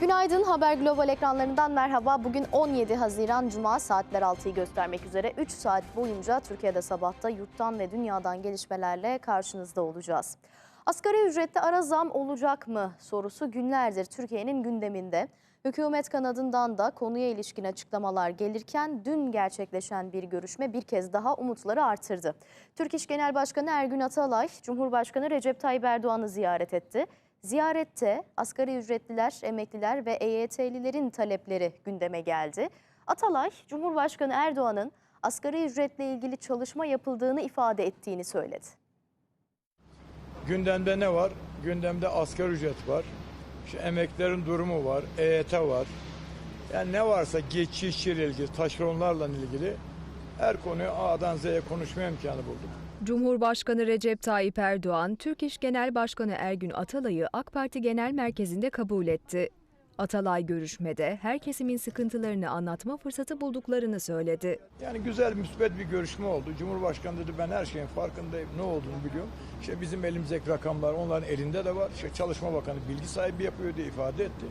Günaydın Haber Global ekranlarından merhaba. Bugün 17 Haziran Cuma saatler 6'yı göstermek üzere 3 saat boyunca Türkiye'de sabahta yurttan ve dünyadan gelişmelerle karşınızda olacağız. Asgari ücrette ara zam olacak mı sorusu günlerdir Türkiye'nin gündeminde. Hükümet kanadından da konuya ilişkin açıklamalar gelirken dün gerçekleşen bir görüşme bir kez daha umutları artırdı. Türk İş Genel Başkanı Ergün Atalay, Cumhurbaşkanı Recep Tayyip Erdoğan'ı ziyaret etti. Ziyarette asgari ücretliler, emekliler ve EYT'lilerin talepleri gündeme geldi. Atalay, Cumhurbaşkanı Erdoğan'ın asgari ücretle ilgili çalışma yapıldığını ifade ettiğini söyledi. Gündemde ne var? Gündemde asgari ücret var. İşte emeklerin durumu var, EYT var. Yani ne varsa geçişçiyle ilgili, taşeronlarla ilgili her konuyu A'dan Z'ye konuşma imkanı bulduk. Cumhurbaşkanı Recep Tayyip Erdoğan, Türk İş Genel Başkanı Ergün Atalay'ı AK Parti Genel Merkezi'nde kabul etti. Atalay görüşmede her kesimin sıkıntılarını anlatma fırsatı bulduklarını söyledi. Yani güzel, müsbet bir görüşme oldu. Cumhurbaşkanı dedi ben her şeyin farkındayım, ne olduğunu biliyorum. İşte bizim elimizdeki rakamlar onların elinde de var. İşte Çalışma Bakanı bilgi sahibi yapıyor diye ifade etti.